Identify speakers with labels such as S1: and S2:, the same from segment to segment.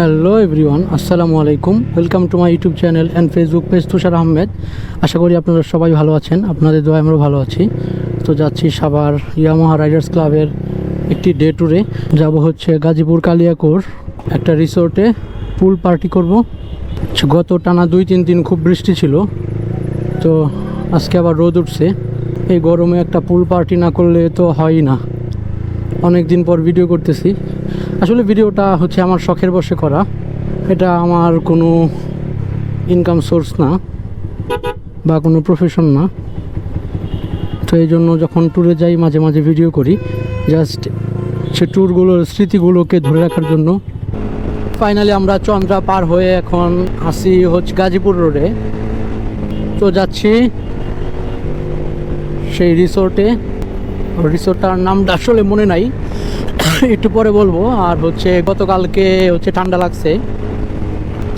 S1: Hello everyone আসসালামু আলাইকুম welcome to my YouTube channel and Facebook page Tushar Ahmed আশা করি আপনারা সবাই ভালো আছেন, আপনাদের দোয়া আমরা ভালো আছি। তো যাচ্ছি সাবার ইয়ামাহা রাইডার্স ক্লাবের একটি ডে ট্যুরে যাব হচ্ছে গাজীপুর কালিয়াকোর, একটা রিসোর্টে পুল পার্টি করব। গত টানা দুই তিন দিন খুব বৃষ্টি ছিল। তো আজকে আবার রোদ উঠছে। এই গরমে একটা পুল পার্টি না করলে তো হয়ই না। অনেক দিন পর ভিডিও করতেছি। আসলে ভিডিওটা হচ্ছে আমার শখের বসে করা। এটা আমার কোনো ইনকাম সোর্স না, বা কোনো প্রফেশন না। তো এই জন্য যখন ট্যুরে যাই, মাঝে মাঝে ভিডিও করি। জাস্ট সে ট্যুরগুলোর স্মৃতিগুলোকে ধরে রাখার জন্য। ফাইনালি আমরা চন্দ্রা পার হয়ে এখন আসি হচ্ছে গাজীপুর রোডে। তো যাচ্ছি সেই রিসোর্টে রিসোর্টটার নামটা আসলে মনে নাই। একটু পরে বলব। আর হচ্ছে গতকালকে হচ্ছে ঠান্ডা লাগছে।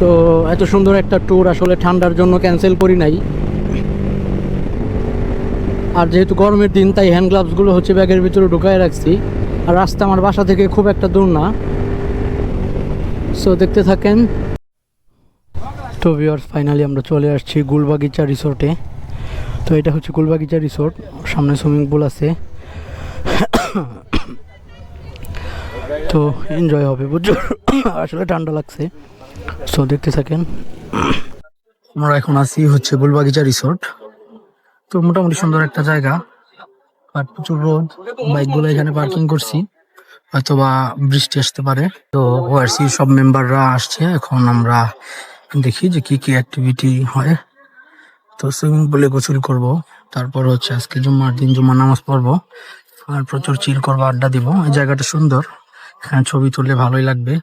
S1: তো এত সুন্দর একটা ট্যুর আসলে ঠান্ডার জন্য ক্যান্সেল করি নাই। আর যেহেতু গরমের দিন, তাই হ্যান্ড গ্লাভসগুলো হচ্ছে ব্যাগের ভিতরে ঢুকায় রাখছি। আর রাস্তা আমার বাসা থেকে খুব একটা দূর না। সো দেখতে থাকেন। তো ভিওর্স ফাইনালি আমরা চলে আসছি গুলবাগিচা রিসোর্টে তো এটা হচ্ছে গুলবাগিচা রিসোর্ট সামনে সুইমিং পুল আছে। তো এনজয় হবে, বুঝছ? আসলে ঠান্ডা লাগছে। সো দেখতে থাকেন। আমরা এখন আছি হচ্ছে গুলবাগিচা রিসোর্ট তো মোটামুটি সুন্দর একটা জায়গা। আর প্রচুর রোদ। বাইকগুলো এখানে পার্কিং করছি। হয়তো বা বৃষ্টি আসতে পারে। তো ওআরসি সব মেম্বাররা আসছে। এখন আমরা দেখি যে কি কি অ্যাক্টিভিটি হয়। তো সুইমিং পুলে গোসল করব। তারপর হচ্ছে আজকে জুম্মার দিন জুম্মা নামাজ পড়ব। আর প্রচুর চিল করব, আড্ডা দিব। এই জায়গাটা সুন্দর। এখানে ছবি তুললে ভালোই লাগবে।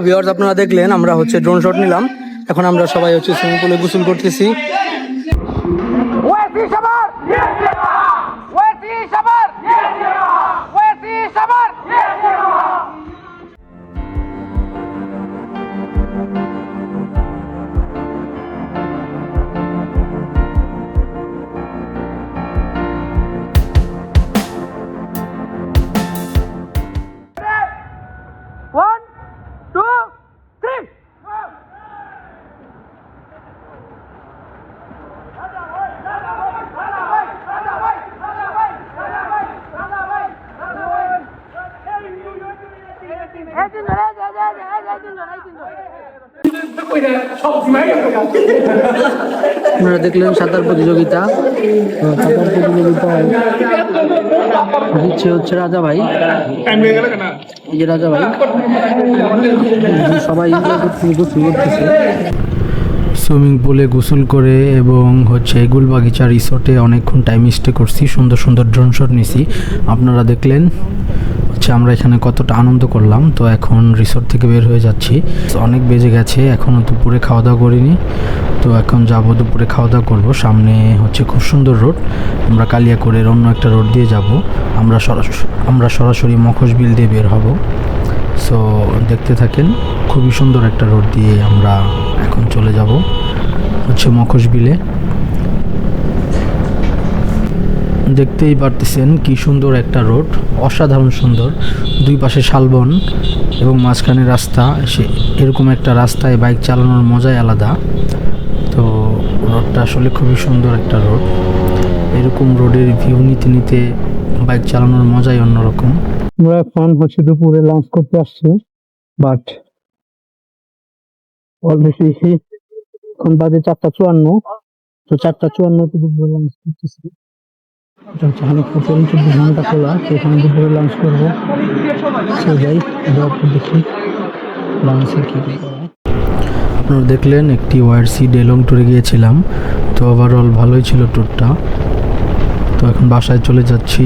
S1: তো ভিউয়ার্স আপনারা দেখলেন, আমরা হচ্ছে ড্রোন শট নিলাম। এখন আমরা সবাই হচ্ছে সুইমিং পুলে গোসল করতেছি। দেখলেন সাঁতার প্রতিযোগিতা। তো সাঁতার প্রতিযোগিতায় দিচ্ছে হচ্ছে রাজা ভাই। যে রাজা ভাই, সবাই গোসল করতেছে। সুইমিং পুলে গোসল করে এবং হচ্ছে গুলবাগিচা রিসোর্টে অনেকক্ষণ টাইম স্টে করছি। সুন্দর সুন্দর ড্রোন শট নিছি। আপনারা দেখলেন হচ্ছে আমরা এখানে কতটা আনন্দ করলাম। তো এখন রিসোর্ট থেকে বের হয়ে যাচ্ছি। অনেক বেজে গেছে এখনও দুপুরে খাওয়া দাওয়া করিনি। তো এখন যাব দুপুরে খাওয়া দাওয়া করব। সামনে হচ্ছে খুব সুন্দর রোড। আমরা কালিয়াকোরের অন্য একটা রোড দিয়ে যাব। আমরা সরাসরি আমরা সরাসরি মখশবিল দিয়ে বের হব। সো দেখতে থাকেন, খুবই সুন্দর একটা রোড দিয়ে আমরা এখন চলে যাব। হচ্ছে মখশবিলে দেখতেই পারতেছেন কি সুন্দর একটা রোড, অসাধারণ সুন্দর। দুই পাশে শালবন এবং মাঝখানে রাস্তা, সে এরকম একটা রাস্তায় বাইক চালানোর মজাই আলাদা। তো রোডটা আসলে খুবই সুন্দর একটা রোড। এরকম রোডের ভিউ নিতে নিতে বাইক চালানোর মজাই অন্যরকম। আমরা এখন হচ্ছে দুপুরে লাঞ্চ করতে আসছি বাট অলরেডি এখন বাজে চারটা চুয়ান্ন। তো চারটা চুয়ান্ন দুপুরে লাঞ্চ করতেছি। চব্বিশ ঘণ্টা খোলা, তো এখানে দুপুরে লাঞ্চ করব। সে যাই দেখি লাঞ্চে কী কী আপনারা দেখলেন, একটি ওয়ারসি ডেলং ট্যুরে গিয়েছিলাম, তো ওভারঅল ভালোই ছিল ট্যুরটা তো এখন বাসায় চলে যাচ্ছি।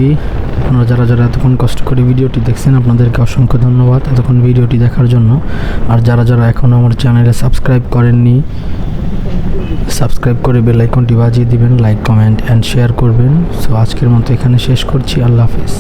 S1: আপনারা যারা যারা এতক্ষণ কষ্ট করে ভিডিওটি দেখছেন, আপনাদেরকে অসংখ্য ধন্যবাদ এতক্ষণ ভিডিওটি দেখার জন্য। আর যারা যারা এখনও আমার চ্যানেলে সাবস্ক্রাইব করেননি সাবস্ক্রাইব করে বেল আইকনটি বাজিয়ে দিবেন, লাইক, কমেন্ট অ্যান্ড শেয়ার করবেন। সো আজকের মতো এখানে শেষ করছি। আল্লাহ হাফিজ।